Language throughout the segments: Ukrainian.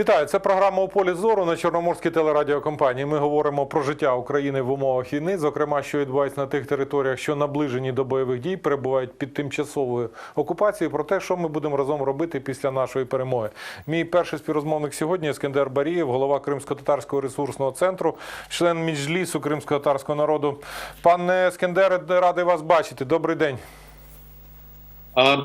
Вітаю, це програма у полі зору на Чорноморській телерадіокомпанії. Ми говоримо про життя України в умовах війни, зокрема, що відбувається на тих територіях, що наближені до бойових дій, перебувають під тимчасовою окупацією. Про те, що ми будемо разом робити після нашої перемоги. Мій перший співрозмовник сьогодні Ескендер Барієв, голова Кримсько-татарського ресурсного центру, член міжлісу кримсько-татарського народу. Пане Ескендере, радий вас бачити. Добрий день.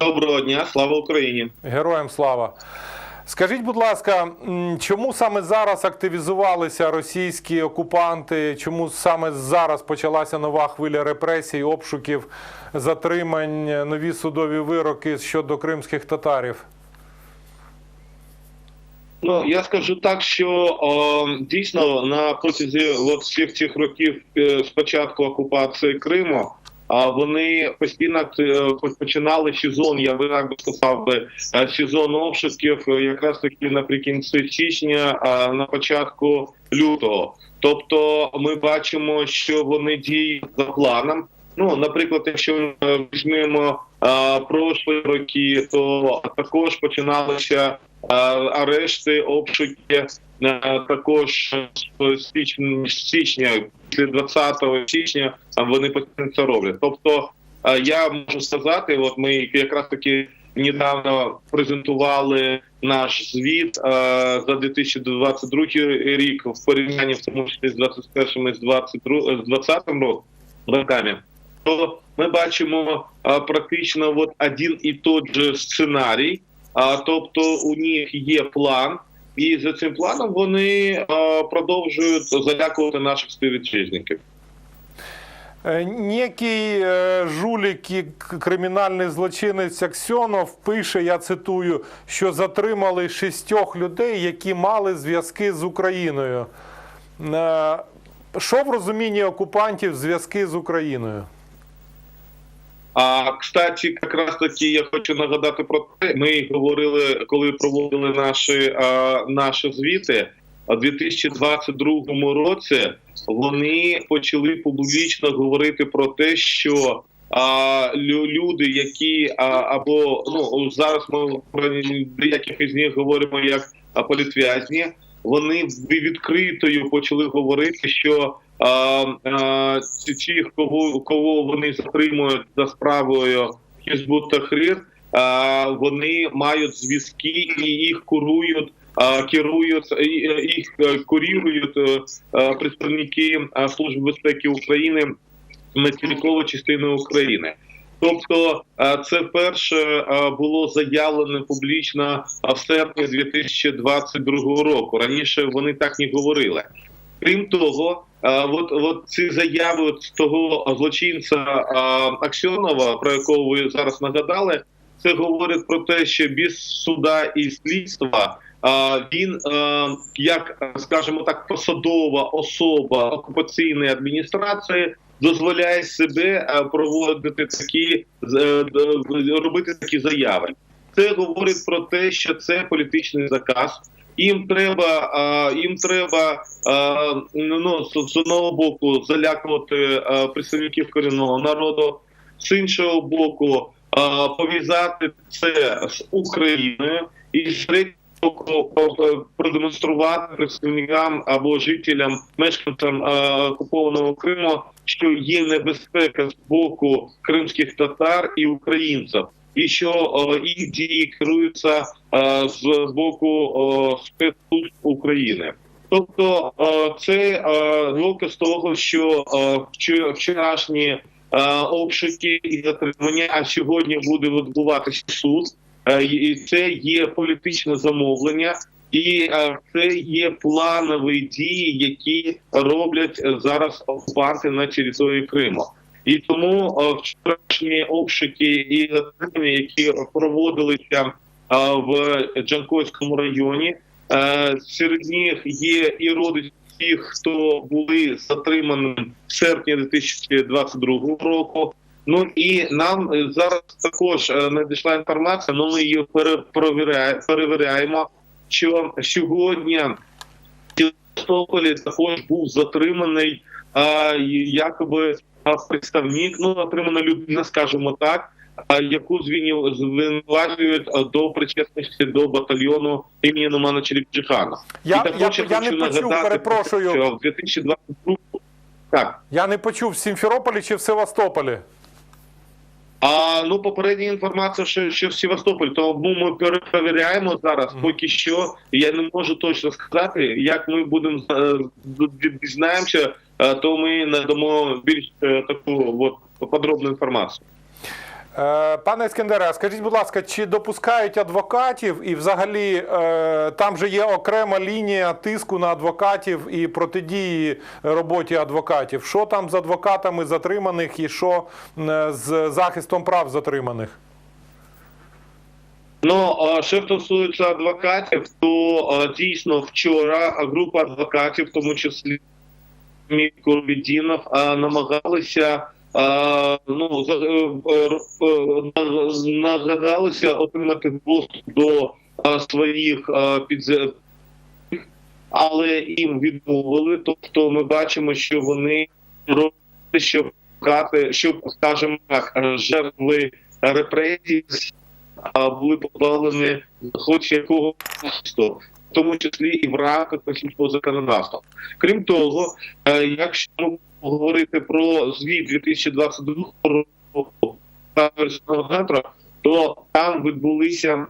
Доброго дня, слава Україні. Героям слава. Скажіть, будь ласка, чому саме зараз активізувалися російські окупанти? Чому саме зараз почалася нова хвиля репресій, обшуків, затримань, нові судові вироки щодо кримських татарів? Ну я скажу так, що о, дійсно на протязі от всіх цих років е, з початку окупації Криму. Вони постійно е, починали сезон, я би так би сказав би е, сезон обшуків, е, якраз таки наприкінці січня, а на початку лютого. Тобто, ми бачимо, що вони діють за планом. Ну, наприклад, якщо ми візьмемо прошлі роки, то також починалися арешти, обшуки також з січня, після 20 січня вони постійно це роблять. Тобто, я можу сказати, от ми якраз таки недавно презентували наш звіт а, за 2022 рік в порівнянні в тому числі з 21 і з 22 з 20 роками то ми бачимо практично от один і той же сценарій. А, тобто у них є план, і за цим планом вони продовжують залякувати наших співвітчизників. Е, Некий е, жулік і кримінальний злочинець Аксьонов пише, я цитую, що затримали шістьох людей, які мали зв'язки з Україною. Е, Що в розумінні окупантів зв'язки з Україною? А кстати, якраз таки я хочу нагадати про те. Ми говорили, коли проводили наші, а, наші звіти. У 2022 році вони почали публічно говорити про те, що а, люди, які а, або ну зараз ми про деяких із них говоримо як політв'язні, вони відкритою почали говорити, що ці- кого, кого вони затримують за справою Хізбут Тахрир, а, вони мають зв'язки і їх курують. Керують їх е, курірують е, представники Служби безпеки України материкової частини України. Тобто е, це вперше е, було заявлено публічно в серпні 2022 року. Раніше вони так не говорили. Крім того, е, от, от ці заяви от того злочинця е, Аксьонова, про якого ви зараз нагадали, це говорить про те, що без суда і слідства е, він, як скажімо так, посадова особа окупаційної адміністрації дозволяє себе проводити такі робити такі заяви. Це говорить про те, що це політичний заказ. Їм треба, їм треба е, ну з одного боку залякувати представників корінного народу, з іншого боку, пов'язати це з Україною і з боку продемонструвати представникам або жителям, мешканцям окупованого Криму, що є небезпека з боку кримських татар і українців, і що е, їх дії керуються е, з боку е, спецслужб України. Тобто е, це е, доказ того, що е, вчорашні е, обшуки і затримання, а сьогодні буде відбуватися суд. Е, І це є політичне замовлення, і е, це є планові дії, які роблять е, зараз окупанти на території Криму. І тому е, вчорашні обшуки і затримання, які проводилися е, в Джанкойському районі, е, серед них є і родичі тих, хто були затримані в серпні 2022 року. Ну і нам зараз також надійшла інформація, але ми її перевіряємо, що сьогодні в Севастополі також був затриманий а, представник, ну отримана людина, скажімо так, яку звинувачують до причетності до батальйону імені Номана Черепчихана. Я, І я, також я не хочу почув, нагадати, перепрошую. що в 2022 так. Я не почув в Сімферополі чи в Севастополі. А ну попередня інформація, що, що в Севастополі, тому ми перепровіряємо зараз. Поки що я не можу точно сказати, як ми будемо е, дізнаємося, то ми надамо більш е, таку от подробну інформацію. Е, Пане Ескендере, скажіть, будь ласка, чи допускають адвокатів, і взагалі е, там же є окрема лінія тиску на адвокатів і протидії роботі адвокатів? Що там з адвокатами затриманих і що е, з захистом прав затриманих? Ну що стосується адвокатів, то е, дійсно вчора група адвокатів, в тому числі Лебедінов, е, намагалися. Ну, е, е, е, намагалися отримати доступ до своїх е, підзе- але їм відмовили. Тобто, ми бачимо, що вони роблять, щоб адвокати, щоб, скажімо так, жертви репресій а, були позбавлені хоч якого тому числі і в рамках російського законодавства. Крім того, е, якщо говорити про звіт 2022 року центру, то там відбулися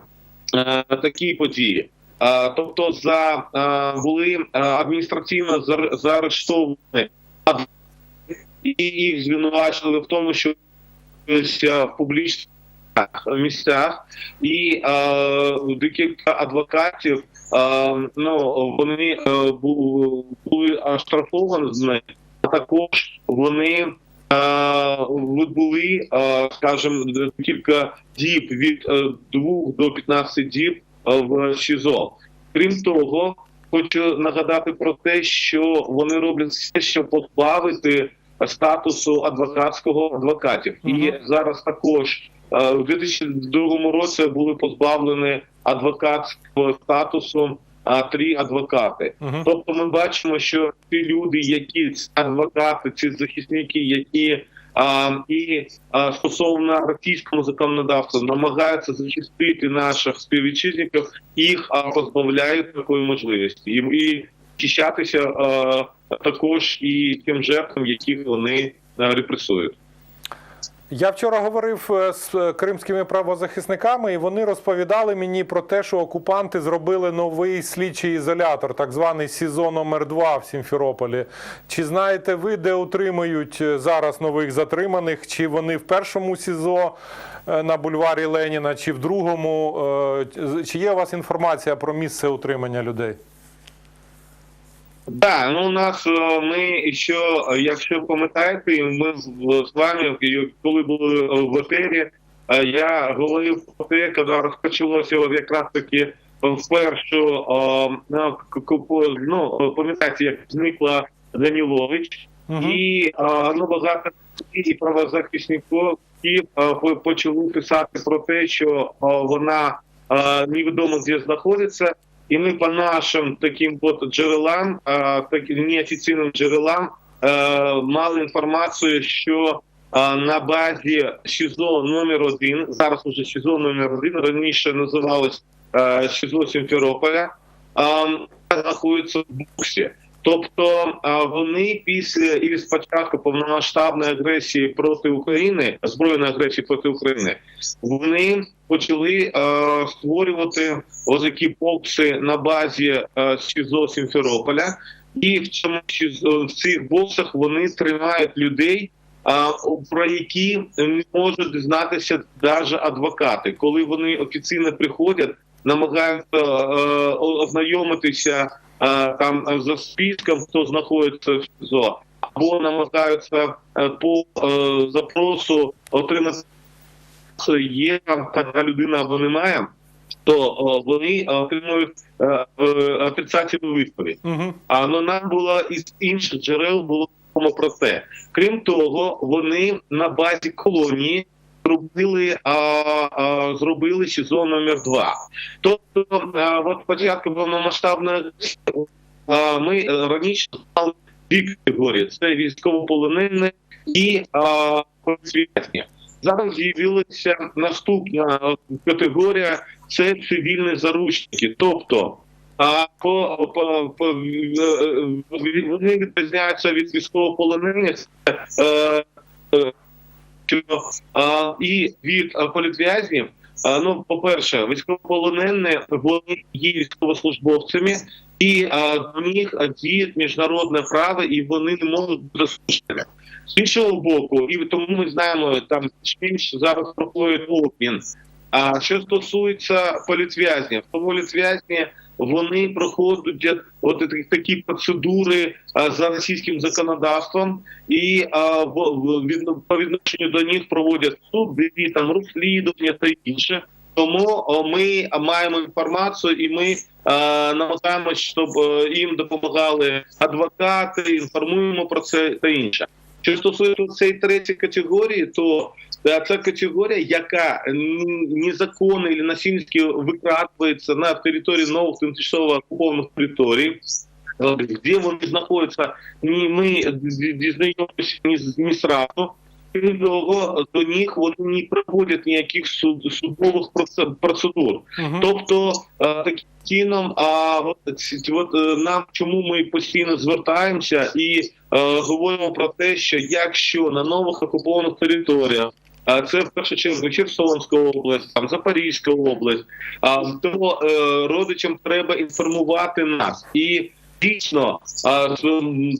е, такі події. Е, тобто, за були адміністративно заарештовані і їх звинувачили в тому, що в публічних місцях, і декілька адвокатів ну вони е, бу- були оштрафовані, а також вони е, відбули, е, скажімо, кілька діб від е, 2 до 15 діб е, в СІЗО. Крім того, хочу нагадати про те, що вони роблять все, щоб позбавити статусу адвокатського адвокатів. І зараз також е, у 2002 році були позбавлені адвокатського статусу а, три адвокати. Угу. Тобто ми бачимо, що ті люди, які адвокати, ці захисники, які а, і а, стосовно російського законодавства намагаються захистити наших співвітчизників, їх а, позбавляють такої можливості і, і захищатися а, також і тим жертвам, яких вони а, репресують. Я вчора говорив е, з кримськими правозахисниками, і вони розповідали мені про те, що окупанти зробили новий слідчий ізолятор, так званий СІЗО номер 2 в Сімферополі. Чи знаєте ви, де утримують е, зараз нових затриманих? Чи вони в першому СІЗО е, на бульварі Леніна, чи в другому? Чи є у вас інформація про місце утримання людей? Да, ну у нас е, ми ще, е, якщо пам'ятаєте, ми з- вами, коли були е, в етері, я говорив про те, коли розпочалося якраз таки вперше, ну, пам'ятаєте, як зникла Данілович, Мгм. і ну, багато і правозахисників по- почали писати про те, що вона невідомо де знаходиться. І ми по нашим таким от джерелам, таким неофіційним джерелам, е, мали інформацію, що на базі СІЗО номер 1 зараз уже СІЗО номер 1 раніше називалось е, СІЗО Сімферополя, е, знаходиться в буксі. Тобто е, вони після і спочатку повномасштабної агресії проти України, збройної агресії проти України, вони почали е, створювати такі бокси на базі е, СІЗО Сімферополя, і в цьому в цих боксах вони тримають людей, е, про які не можуть дізнатися навіть адвокати, коли вони офіційно приходять, намагаються е, ознайомитися там е, за списком, хто знаходиться в СІЗО, або намагаються е, по е, запросу отримати є там така людина або немає, то вони отримують е, е, отрицательну відповідь. Угу. А ну нам було із інших джерел було про це. Крім того, вони на базі колонії зробили а, а, зробили СІЗО номер 2 Тобто, а, от спочатку повномасштабної ми е, раніше знали дві категорії: це військовополонені і а, зараз з'явилася наступна е, категорія це цивільні заручники. Тобто, а по, по, по е, е, вони відрізняються від військовополонених е, е, що, а, і від е, політв'язнів. А, Ну, по-перше, військовополонені вони є військовослужбовцями, і в них діє міжнародне право, і вони не можуть бути засудженими. З іншого боку, і тому ми знаємо, там більш зараз проходить обмін. А що стосується політв'язнів, то політв'язні вони проходять от такі- процедури за російським законодавством, і в, в- по відношенню до них проводять суди, там розслідування та інше. Тому ми маємо інформацію, і ми намагаємося, щоб їм допомагали адвокати, інформуємо про це та інше. Що стосується цієї третьої категорії, то це категорія, яка незаконно і насильницьки викрадується на території нових тимчасово окупованих територій. е, Де вони знаходяться, ні, ми дізнаємося ні, ні сразу. Крім того, до них вони не проводять ніяких суд, судових проце- процедур. Мгм. Тобто е, таким чином, а от, от е, нам чому ми постійно звертаємося і е, говоримо про те, що якщо на нових окупованих територіях. Це в першу чергу Херсонська область, там Запорізька область. А то е, родичам треба інформувати нас і. Дійсно,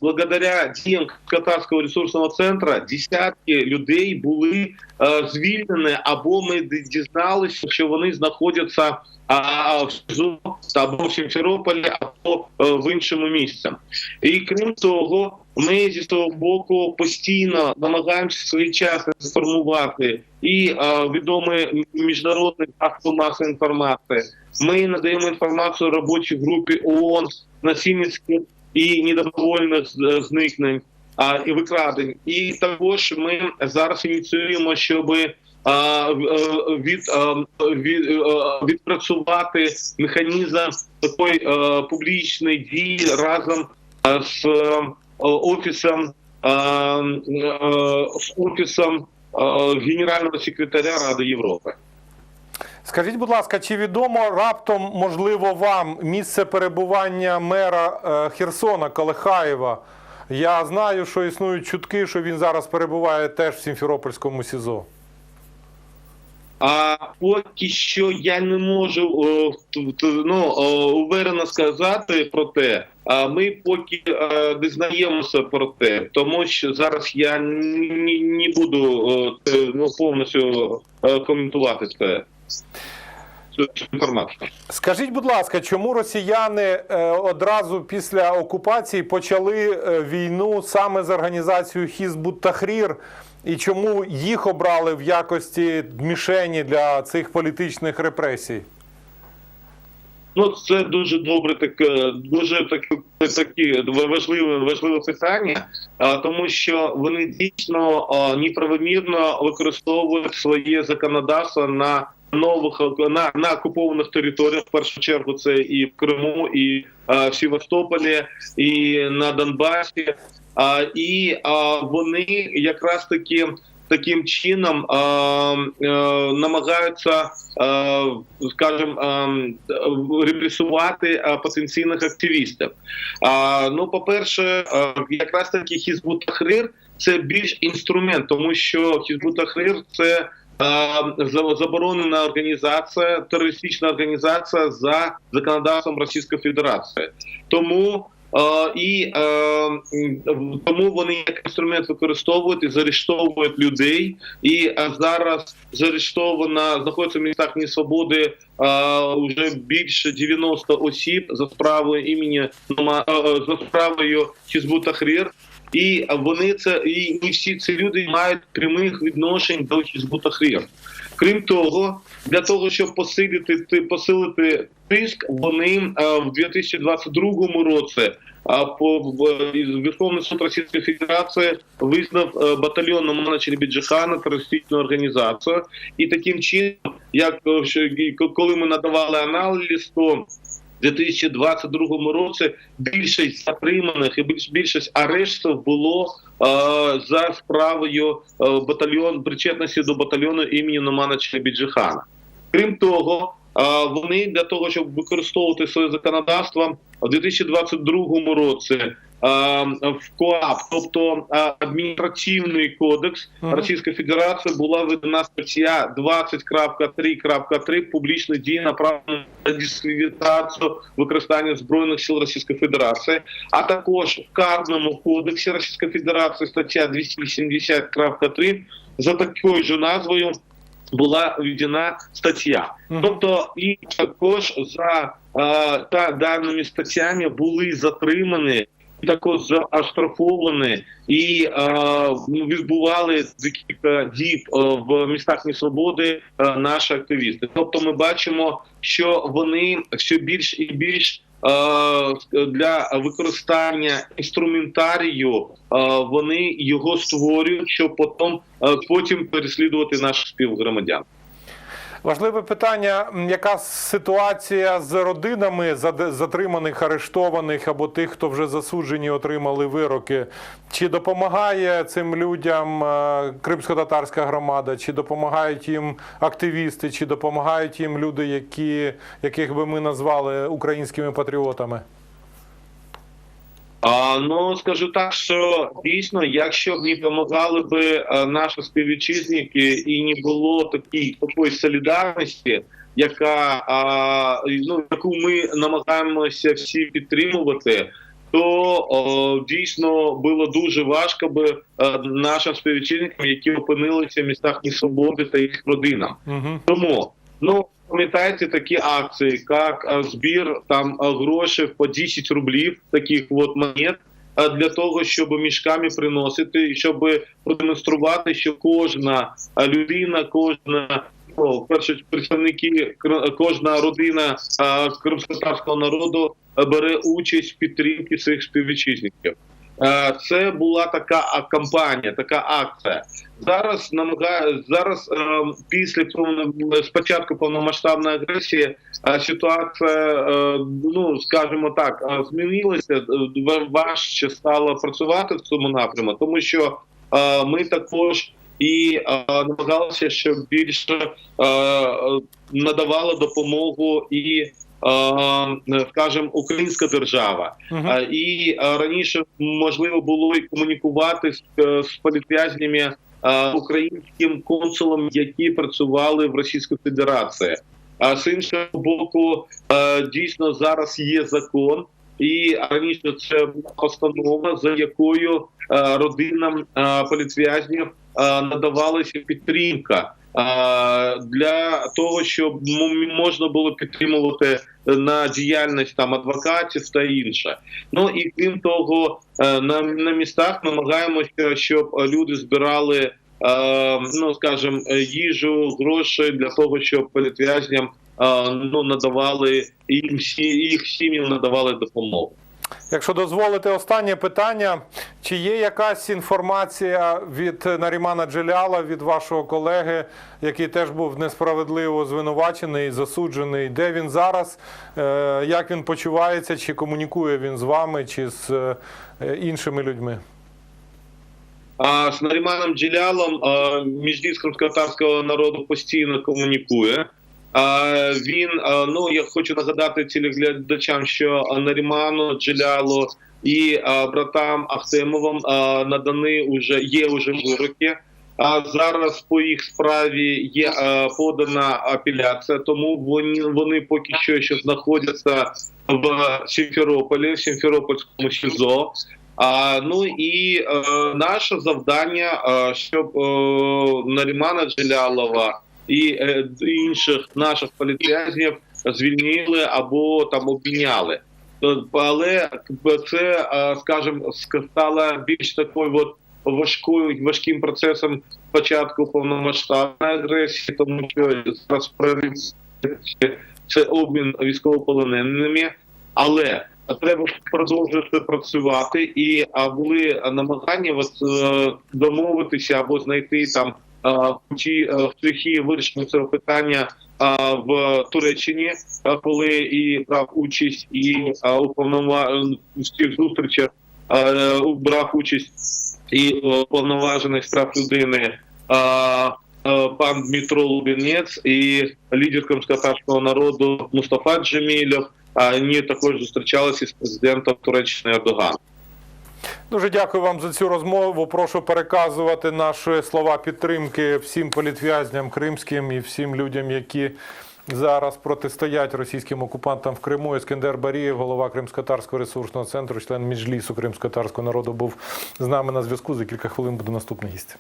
благодаря діям Катарського ресурсного центру десятки людей були е, звільнені, або ми дізналися, що вони знаходяться в СІЗО або в Сімферополі, або е, в іншому місці. І крім того, ми зі свого боку постійно намагаємося своєчасно сформувати і е, відомі міжнародні засоби масової інформації. Ми надаємо інформацію робочій групі ООН насильницьких і недобровольних зникнень а, і викрадень. І також ми зараз ініціюємо, щоб а, е, від, а, від, е, відпрацювати механізм такої е, публічної дії разом е, з е, офісом е, е, з офісом е, генерального секретаря Ради Європи. Скажіть, будь ласка, чи відомо раптом, можливо, вам місце перебування мера е, Херсона Колехаєва? Я знаю, що існують чутки, що він зараз перебуває теж в Сімферопольському СІЗО. А поки що я не можу ну, уверено сказати про те. Ми поки е, дізнаємося про те, тому що зараз я не, буду ну, повністю е, коментувати це. Скажіть, будь ласка, чому росіяни е, одразу після окупації почали е, війну саме з організацією Хізбут Тахрір? І чому їх обрали в якості мішені для цих політичних репресій? Ну, це дуже добре, таке, дуже таке, такі важливе, важливе питання, а, тому що вони дійсно неправомірно використовують своє законодавство на нових на, на окупованих територіях. В першу чергу це і в Криму, і в Севастополі, і на Донбасі. А, і а, вони якраз таки таким чином а, е, намагаються, а, скажімо, а, репресувати а, потенційних активістів. А, ну, по-перше, а, якраз таки Хізбут Тахрир це більш інструмент, тому що Хізбут Тахрир це а, заборонена організація, терористична організація за законодавством Російської Федерації. Тому е, і е, тому вони як інструмент використовують і заарештовують людей. І е, зараз заарештовано знаходиться в містах Несвободи е, вже більше 90 осіб за справою імені Нома- е, е, за справою Хізбут Тахрір. І вони це і не всі ці люди мають прямих відношень до Хізбут Тахрір. Крім того, для того, щоб посилити ти- посилити тиск, вони е, в 2022 році а по в- із Верховний суд Російської Федерації визнав е, батальйон менеджері Біджихана терористичну організацію, і таким чином, як е, коли ми надавали аналіз, то 2022 році більшість затриманих і більш більшість арештів було е, за справою е, батальйон причетності до батальйону імені Номана Челебіджихана. Крім того, е, вони для того, щоб використовувати своє законодавство в 2022 році в КОАП, тобто е, адміністративний кодекс. Російської Федерації, була введена стаття 20.3.3 публічні дії направлені на дискредитацію використання збройних сил Російської Федерації, а також в карному кодексі Російської Федерації стаття 280.3 за такою ж назвою була введена стаття. Тобто і також за е, та даними статтями були затримані. Також оштрафовані і ну, відбували декілька діб е, в містах несвободи е, наші активісти. Тобто, ми бачимо, що вони все більш і більш е, для використання інструментарію вони його створюють, щоб потім, потім переслідувати наших співгромадян. Важливе питання: яка ситуація з родинами затриманих, арештованих або тих, хто вже засуджені, отримали вироки? Чи допомагає цим людям е, кримсько-татарська громада, чи допомагають їм активісти, чи допомагають їм люди, які, яких би ми назвали українськими патріотами? А, ну скажу так, що дійсно, якщо б не допомагали би е, наші співвітчизники і не було такої такої солідарності, яка а, ну яку ми намагаємося всі підтримувати. То о, дійсно було дуже важко би е, нашим співвітчизникам, які опинилися в містах несвободи та їх родинам. Угу. Тому ну пам'ятаєте такі акції, як е, збір там е, грошей по 10 рублів, таких от монет. е, Для того щоб мішками приносити, і щоб продемонструвати, що кожна людина, кожна ну, перше представники кожна родина кримськотарського народу бере участь в підтримці своїх співвітчизників. Е, Це була така кампанія, така акція. Зараз намагає зараз е, після спочатку повномасштабної агресії е, ситуація, ну скажімо так, змінилася. Важче стало працювати в цьому напрямку, тому що ми також і намагалися, щоб більше е, надавала допомогу і. Е, Скажімо, українська держава, Угу. І е, раніше можливо було і комунікувати з, з політв'язнями українським консулом, які працювали в Російській Федерації. А з іншого боку, дійсно зараз є закон, і раніше це постанова, за якою родинам політв'язнів надавалася підтримка. Е, Для того щоб можна було підтримувати на діяльність там адвокатів та інше. Ну і крім того, е, на, на містах намагаємося, щоб люди збирали, е, ну скажімо, е, їжу, гроші для того, щоб політв'язням е, ну надавали їм всі їх сім'ям надавали допомогу. Якщо дозволите, останнє питання: чи є якась інформація від Нарімана Джеляла, від вашого колеги, який теж був несправедливо звинувачений, засуджений? Де він зараз? Е, Як він почувається? Чи комунікує він з вами, чи з е, іншими людьми? З Наріманом Джелялом а, міждіс кримськотарського народу постійно комунікує. Він, ну я хочу нагадати телеглядачам, що Наріману Джелялу і братам Ахтемовим а, надані уже є уже вироки. А зараз по їх справі є подана апеляція, тому вони вони поки що ще знаходяться в Сімферополі, в Сімферопольському СІЗО. А, ну і е, наше завдання, щоб е, Нарімана Джелялова і е, інших наших політв'язнів звільнили або там обміняли. Але це, е, скажімо, стало більш такою от важкою важким процесом початку повномасштабної агресії, тому що зараз це обмін військовополоненими, але треба продовжувати працювати, і а були намагання от, е, домовитися або знайти там е, ті е, шляхи вирішення цього питання в Туреччині, коли і брав участь, і а, уповнова в зустрічах брав участь і уповноважений з прав людини. Пан Дмитро Лубінець і лідер кримськотарського народу Мустафа Джемілєв. Вони також зустрічалися з президентом Туреччини Ердоганом. Дуже дякую вам за цю розмову. Прошу переказувати наші слова підтримки всім політв'язням кримським і всім людям, які зараз протистоять російським окупантам в Криму. Іскандер Барієв, голова Кримськотарського ресурсного центру, член міжлісу кримськотарського народу, був з нами на зв'язку. За кілька хвилин буде наступний гість.